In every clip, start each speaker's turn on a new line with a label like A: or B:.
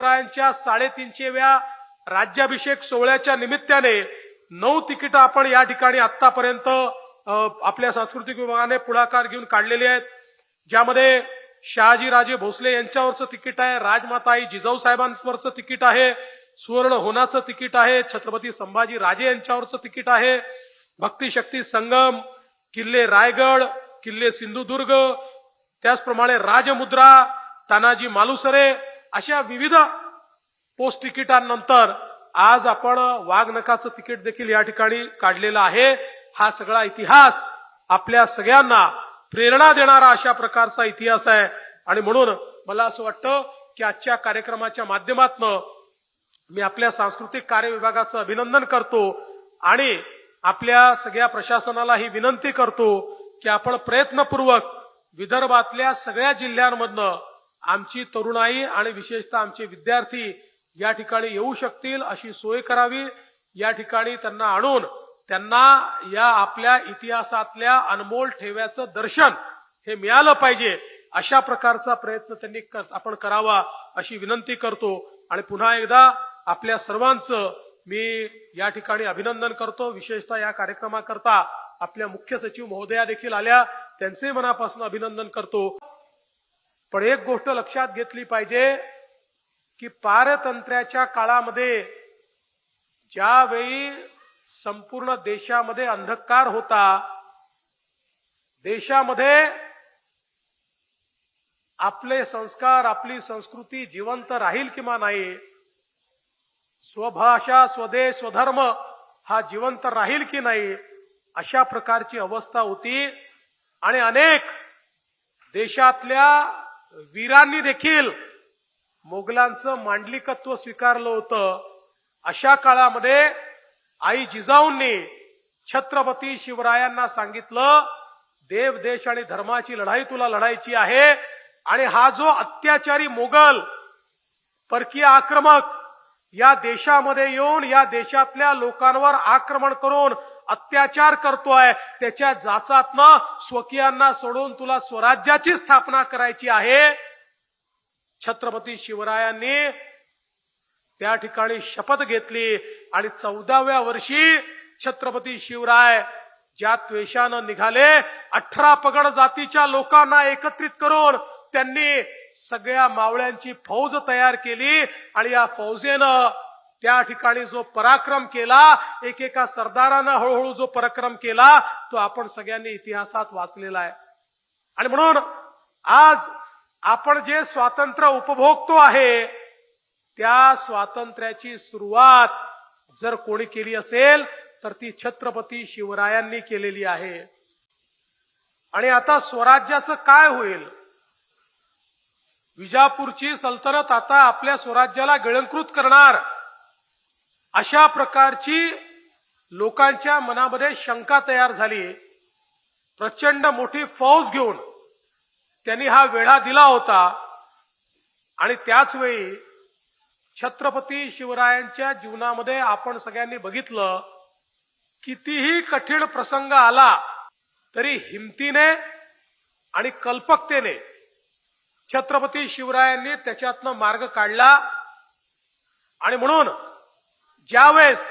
A: शिवरायांच्या साडेतीनशेव्या राज्याभिषेक सोहळ्याच्या निमित्ताने नऊ तिकीट आपण या ठिकाणी आतापर्यंत आपल्या सांस्कृतिक विभागाने पुढाकार घेऊन काढलेले आहेत. ज्यामध्ये शहाजीराजे भोसले यांच्यावरचं तिकीट आहे राजमाताई जिजाऊ साहेबांवरचं तिकीट आहे सुवर्ण होनाचं तिकीट आहे छत्रपती संभाजी राजे यांच्यावरचं तिकीट आहे भक्तिशक्ती संगम किल्ले रायगड किल्ले सिंधुदुर्ग त्याचप्रमाणे राजमुद्रा तानाजी मालुसरे अशा विविध पोस्ट तिकिटांनंतर आज आपण वाघनकाचं तिकीट देखील या ठिकाणी काढलेलं आहे. हा सगळा इतिहास आपल्या सगळ्यांना प्रेरणा देणारा अशा प्रकारचा इतिहास आहे. आणि म्हणून मला असं वाटतं की आजच्या कार्यक्रमाच्या माध्यमातून मी आपल्या सांस्कृतिक कार्य विभागाचं अभिनंदन करतो आणि आपल्या सगळ्या प्रशासनाला ही विनंती करतो की आपण प्रयत्नपूर्वक विदर्भातल्या सगळ्या जिल्ह्यांमधनं आमची तरुणाई आणि विशेषतः आमचे विद्यार्थी या ठिकाणी येऊ शकतील अशी सोय करावी. या ठिकाणी त्यांना आणून त्यांना या आपल्या इतिहासातल्या अनमोल ठेव्याचं दर्शन हे मिळालं पाहिजे. अशा प्रकारचा प्रयत्न त्यांनी आपण करावा अशी विनंती करतो. आणि पुन्हा एकदा आपल्या सर्वांचं मी या ठिकाणी अभिनंदन करतो. विशेषतः या कार्यक्रमाकरता आपल्या मुख्य सचिव महोदया देखील आल्या. त्यांचे मनापासून अभिनंदन करतो. पण एक गोष्ट लक्षात घेतली पाहिजे की पारतंत्र्याच्या काळामध्ये ज्यावेळी संपूर्ण देशामध्ये अंधकार होता देशामध्ये आपले संस्कार आपली संस्कृती जिवंत राहील किंवा नाही स्वभाषा स्वदेश स्वधर्म हा जिवंत राहील की नाही अशा प्रकारची अवस्था होती. आणि अनेक देशातल्या वीरांनी देखील मोगलांचं मांडलिकत्व स्वीकारलं होतं. अशा काळामध्ये आई जिजाऊंनी छत्रपती शिवरायांना सांगितलं देव देश आणि धर्माची लढाई तुला लढायची आहे. आणि हा जो अत्याचारी मोगल परकीय आक्रमक या देशामध्ये येऊन या देशातल्या लोकांवर आक्रमण करून अत्याचार करतोय. त्याच्या जाचातनं स्वकीयांना सोडून तुला स्वराज्याची स्थापना करायची आहे. छत्रपती शिवरायांनी त्या ठिकाणी शपथ घेतली आणि चौदाव्या वर्षी छत्रपती शिवराय ज्या त्वेषानं निघाले अठरा पगड जातीच्या लोकांना एकत्रित करून त्यांनी सगळ्या मावळ्यांची फौज तयार केली आणि या फौजेनं त्या ठिकाणी जो पराक्रम केला एकेका सरदारानं हळूहळू जो पराक्रम केला तो आपण सगळ्यांनी इतिहासात वाचलेला आहे. आणि म्हणून आज आपण जे स्वातंत्र्य उपभोगतो आहे त्या स्वातंत्र्याची सुरुवात जर कोणी केली असेल तर ती छत्रपती शिवरायांनी केलेली आहे. आणि आता स्वराज्याचं काय होईल? विजापूरची सल्तनत आता आपल्या स्वराज्याला गिळंकृत करणार. अशा प्रकारची लोकांच्या मनामध्ये शंका तयार झाली. प्रचंड मोठी फौज घेऊन त्यांनी हा वेढा दिला होता. आणि त्याच वेळी छत्रपती शिवरायांच्या जीवनामध्ये आपण सगळ्यांनी बघितलं कितीही कठीण प्रसंग आला तरी हिमतीने आणि कल्पकतेने छत्रपती शिवरायांनी त्याच्यातनं मार्ग काढला. आणि म्हणून ज्यावेळेस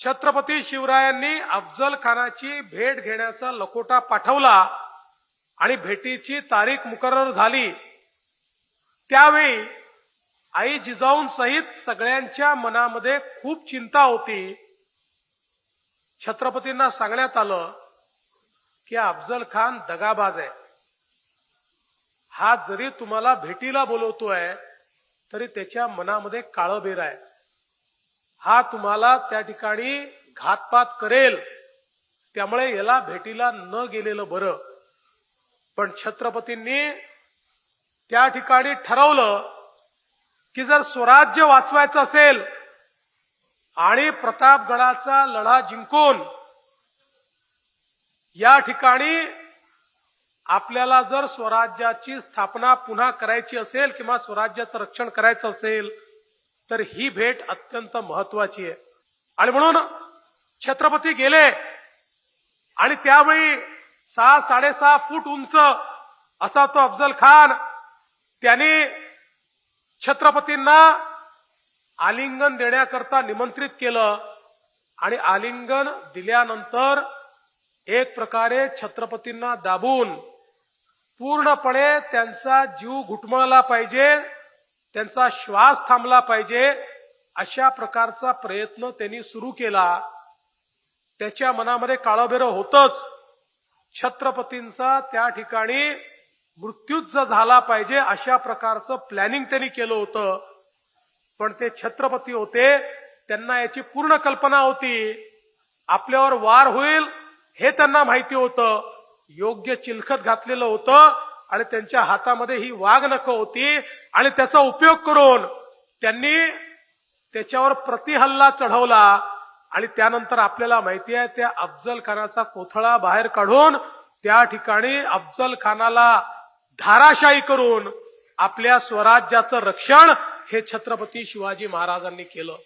A: छत्रपती शिवरायांनी अफजल खानाची भेट घेण्याचा लकोटा पाठवला आणि भेटीची तारीख मुकरर झाली त्यावेळी आई जिजाऊंसहित सगळ्यांच्या मनामध्ये खूप चिंता होती. छत्रपतींना सांगण्यात आलं की अफजल खान दगाबाज आहे. हा जरी तुम्हाला भेटीला बोलवतोय तरी त्याच्या मनामध्ये काळबेर आहे. हा तुम्हाला त्या ठिकाणी घातपात करेल. त्यामुळे याला भेटीला न गेलेलं बरं. पण छत्रपतींनी त्या ठिकाणी ठरवलं की जर स्वराज्य वाचवायचं असेल आणि प्रतापगडाचा लढा जिंकून या ठिकाणी आपल्याला जर स्वराज्याची स्थापना पुन्हा करायची असेल किंवा स्वराज्याचं रक्षण करायचं असेल तर ही भेट अत्यंत महत्वाची आहे. आणि म्हणून छत्रपती गेले आणि त्यावेळी सहा साडेसहा फूट उंच असा तो अफजल खान त्यांनी छत्रपतींना आलिंगन देण्याकरता निमंत्रित केलं आणि आलिंगन दिल्यानंतर एक प्रकारे छत्रपतींना दाबून पूर्णपणे त्यांचा जीव घुटमळला पाहिजे त्यांचा श्वास थांबला पाहिजे अशा प्रकारचा प्रयत्न त्यांनी सुरू केला. त्याच्या मनामध्ये काळबेरं होतच. छत्रपतींचा त्या ठिकाणी मृत्यूच झाला पाहिजे अशा प्रकारचं प्लॅनिंग त्यांनी केलं होतं. पण ते छत्रपती होते त्यांना याची पूर्ण कल्पना होती. आपल्यावर वार होईल हे त्यांना माहिती होतं. योग्य चिलखत घातलेलं होतं आणि त्यांच्या हातामध्ये ही वाघ नख होती आणि त्याचा उपयोग करून त्यांनी त्याच्यावर प्रतिहल्ला चढवला आणि त्यानंतर आपल्याला माहिती आहे त्या अफजल खानाचा कोथळा बाहेर काढून त्या ठिकाणी अफजल खानाला धाराशाही करून आपल्या स्वराज्याचं रक्षण हे छत्रपती शिवाजी महाराजांनी केलं.